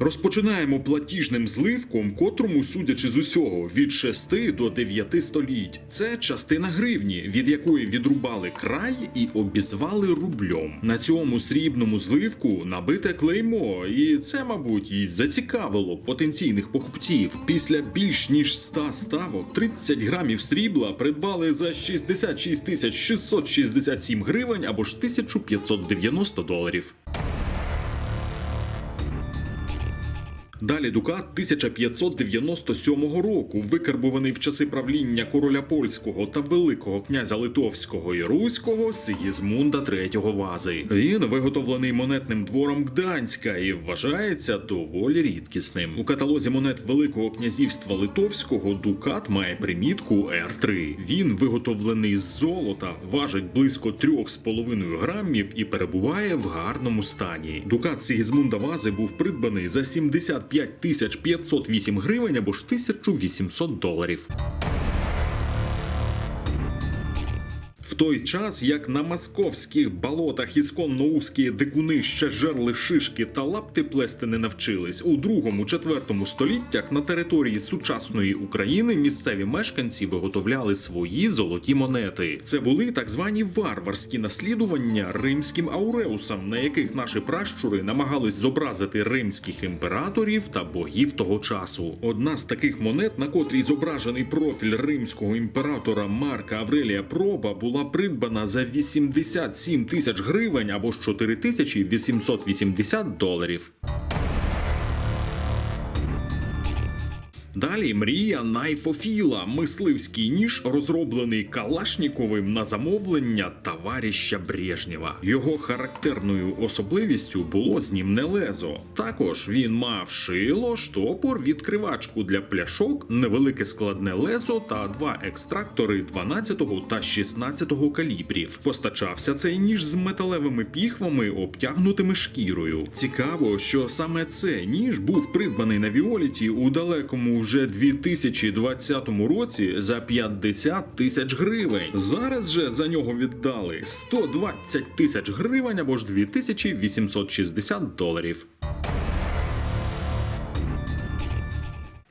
Розпочинаємо платіжним зливком, котрому, судячи з усього, від 6 до 9 століть. Це частина гривні, від якої відрубали край і обізвали рубльом. На цьому срібному зливку набите клеймо, і це, мабуть, і зацікавило потенційних покупців. Після більш ніж 100 ставок 30 грамів срібла придбали за 66 тисяч 667 гривень або ж 1590 доларів. Далі Дукат 1597 року, викарбуваний в часи правління короля польського та великого князя Литовського і Руського Сигізмунда III Вази. Він виготовлений монетним двором Гданська і вважається доволі рідкісним. У каталозі монет Великого князівства Литовського Дукат має примітку R3. Він виготовлений з золота, важить близько 3,5 грамів і перебуває в гарному стані. Дукат Сигізмунда Вази був придбаний за 75 тисяч 508 гривень або ж 1800 доларів. Той час, як на московських болотах ісконно узькі дикуни ще жерли шишки та лапти плести не навчились, у другому-четвертому століттях на території сучасної України місцеві мешканці виготовляли свої золоті монети. Це були так звані варварські наслідування римським ауреусам, на яких наші пращури намагались зобразити римських імператорів та богів того часу. Одна з таких монет, на котрій зображений профіль римського імператора Марка Аврелія Проба, була придбана за 87 тисяч гривень або ж 4880 доларів. Далі мрія Найфофіла, мисливський ніж, розроблений Калашніковим на замовлення товаріща Брежнєва. Його характерною особливістю було знімне лезо. Також він мав шило, штопор, відкривачку для пляшок, невелике складне лезо та два екстрактори 12 та 16 калібрів. Постачався цей ніж з металевими піхвами, обтягнутими шкірою. Цікаво, що саме цей ніж був придбаний на Віоліті у далекому вже 2020 році за 50 тисяч гривень. Зараз же за нього віддали 120 тисяч гривень або ж 2860 доларів.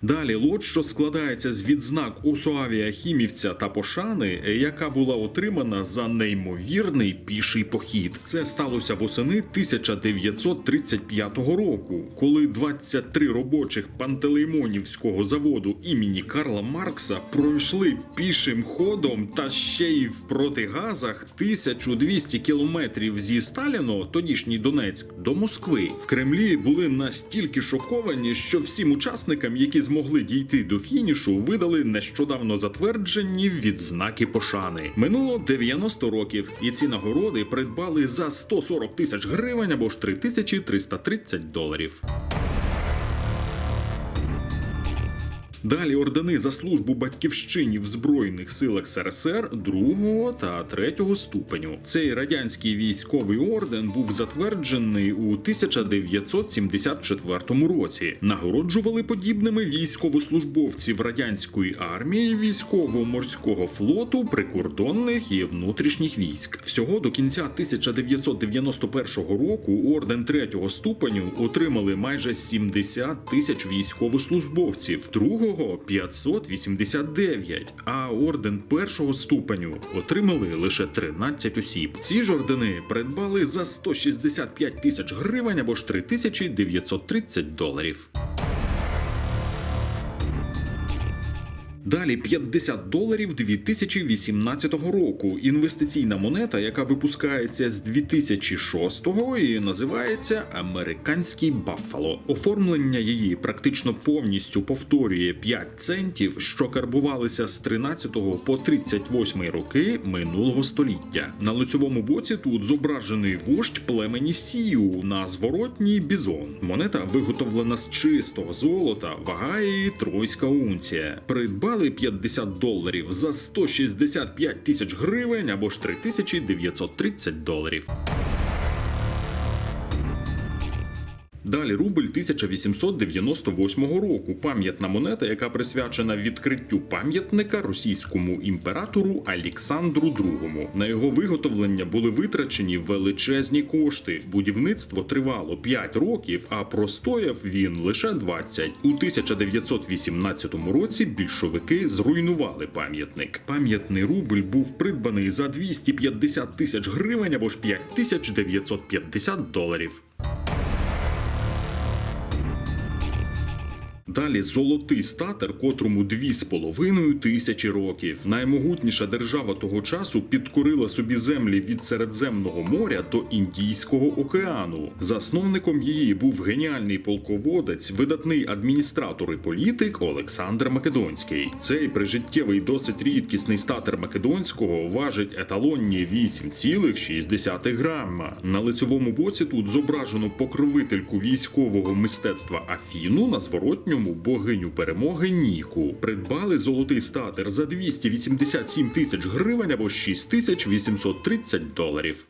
Далі лот, що складається з відзнак Усуавія Хімівця та Пошани, яка була отримана за неймовірний піший похід. Це сталося восени 1935 року, коли 23 робочих пантелеймонівського заводу імені Карла Маркса пройшли пішим ходом та ще й в протигазах 1200 кілометрів зі Сталіно, тодішній Донецьк, до Москви. В Кремлі були настільки шоковані, що всім учасникам, які змогли дійти до фінішу, видали нещодавно затверджені відзнаки пошани. Минуло 90 років, і ці нагороди придбали за 140 тисяч гривень або ж 3330 доларів. Далі ордени за службу батьківщині в Збройних силах СРСР другого та третього ступеню. Цей радянський військовий орден був затверджений у 1974 році. Нагороджували подібними військовослужбовців радянської армії, військово-морського флоту, прикордонних і внутрішніх військ. Всього до кінця 1991 року орден третього ступеню отримали майже 70 тисяч військовослужбовців. Другого 589, а орден першого ступеню отримали лише 13 осіб. Ці ж ордени придбали за 165 тисяч гривень або ж 3930 доларів. Далі 50 доларів 2018 року. Інвестиційна монета, яка випускається з 2006-го і називається Американський Баффало. Оформлення її практично повністю повторює 5 центів, що карбувалися з 13 по 38 роки минулого століття. На лицьовому боці тут зображений вождь племені Сію на зворотній бізон. Монета виготовлена з чистого золота, вага її тройська унція. Придбали 50 доларів за 165 тисяч гривень або ж 3930 доларів. Далі рубль 1898 року. Пам'ятна монета, яка присвячена відкриттю пам'ятника російському імператору Олександру II. На його виготовлення були витрачені величезні кошти. Будівництво тривало 5 років, а простояв він лише 20. У 1918 році більшовики зруйнували пам'ятник. Пам'ятний рубль був придбаний за 250 тисяч гривень або ж 5950 доларів. Далі золотий статер, котрому дві з половиною тисячі років. Наймогутніша держава того часу підкорила собі землі від Середземного моря до Індійського океану. Засновником її був геніальний полководець, видатний адміністратор і політик Олександр Македонський. Цей прижиттєвий досить рідкісний статер Македонського важить еталонні 8,6 грама. На лицевому боці тут зображено покровительку військового мистецтва Афіну на зворотньому богиню перемоги Ніку. Придбали золотий статер за 287 тисяч гривень або 6830 доларів.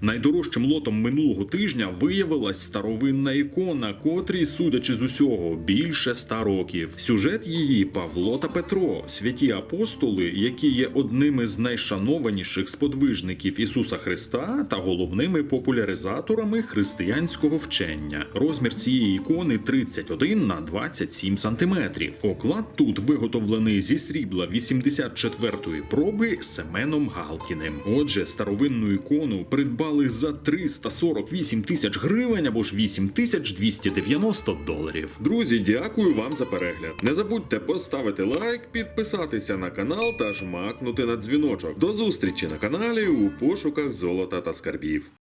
Найдорожчим лотом минулого тижня виявилась старовинна ікона, котрій, судячи з усього, більше ста років. Сюжет її Павло та Петро, святі апостоли, які є одними з найшанованіших сподвижників Ісуса Христа та головними популяризаторами християнського вчення. Розмір цієї ікони 31 на 27 сантиметрів. Оклад тут виготовлений зі срібла 84-ї проби Семеном Галкіним. Отже, старовинну ікону придбали за 348 тисяч гривень або ж 8290 доларів. Друзі, дякую вам за перегляд. Не забудьте поставити лайк, підписатися на канал та жмакнути на дзвіночок. До зустрічі на каналі у пошуках золота та скарбів.